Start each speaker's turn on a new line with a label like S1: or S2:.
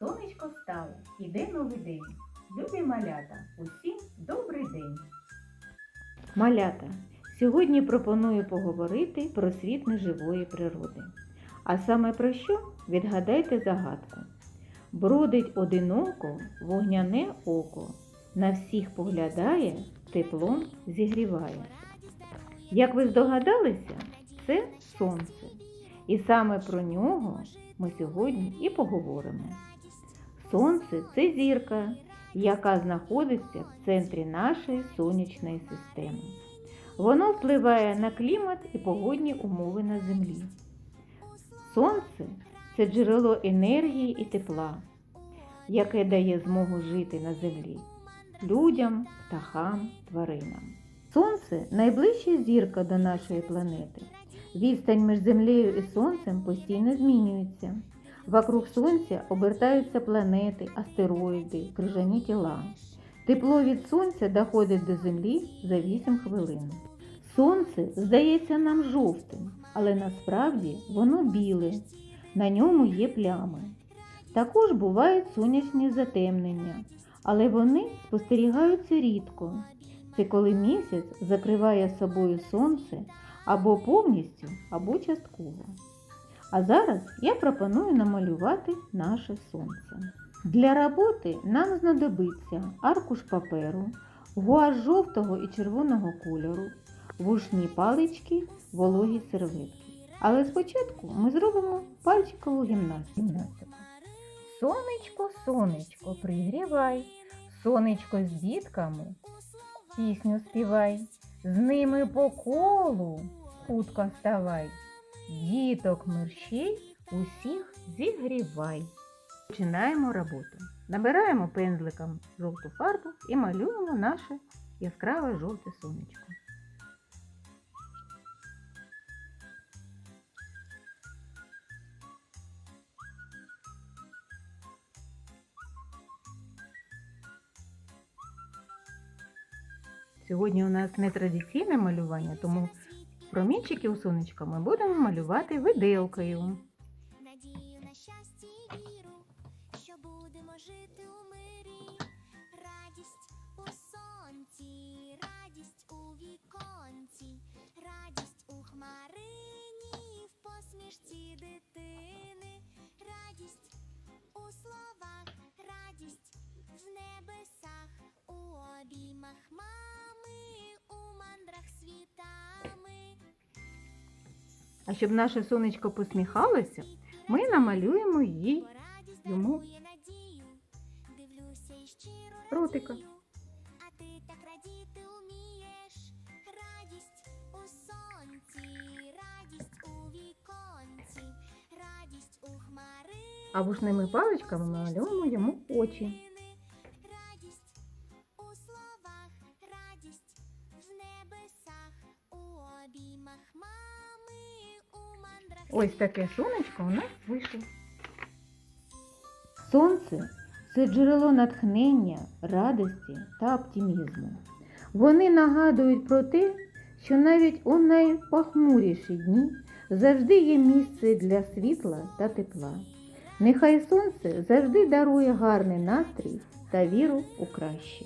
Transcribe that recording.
S1: Сонечко встало, іде новий день. Любі малята, усім добрий день. Малята, сьогодні пропоную поговорити про світ неживої природи. А саме про що? Відгадайте загадку. Бродить одиноко вогняне око, на всіх поглядає, теплом зігріває. Як ви здогадалися, це сонце. І саме про нього ми сьогодні і поговоримо. Сонце це зірка, яка знаходиться в центрі нашої сонячної системи. Воно впливає на клімат і погодні умови на землі. Сонце це джерело енергії і тепла, яке дає змогу жити на землі людям, птахам, тваринам. Сонце найближча зірка до нашої планети. Відстань між землею і сонцем постійно змінюється. Вокруг сонця обертаються планети, астероїди, крижані тіла. Тепло від сонця доходить до землі за 8 хвилин. Сонце здається нам жовтим, але насправді воно біле, на ньому є плями. Також бувають сонячні затемнення, але вони спостерігаються рідко. Це коли місяць закриває собою сонце або повністю, або частково. А зараз я пропоную намалювати наше сонце. Для роботи нам знадобиться аркуш паперу, гуаш жовтого і червоного кольору, вушні палички, вологі серветки. Але спочатку ми зробимо пальчикову гімнастику. Сонечко, сонечко, пригрівай, сонечко з дітками, пісню співай, з ними по колу хутко вставай. Діток мерщій усіх зігрівай. Починаємо роботу. Набираємо пензликом жовту фарбу і малюємо наше яскраве жовте сонечко. Сьогодні у нас не традиційне малювання, тому промінчики у сонечка ми будемо малювати виделкою.
S2: Надію на щастя і віру, що будемо жити у мирі. Радість у сонці,
S1: А щоб наше сонечко посміхалося, ми намалюємо
S2: Бо
S1: йому ротика.
S2: А
S1: вушними паличками малюємо йому очі. Ось таке сонечко у нас вийшло. Сонце це джерело натхнення, радості та оптимізму. Вони нагадують про те, що навіть у найпохмуріші дні завжди є місце для світла та тепла. Нехай сонце завжди дарує гарний настрій та віру у краще.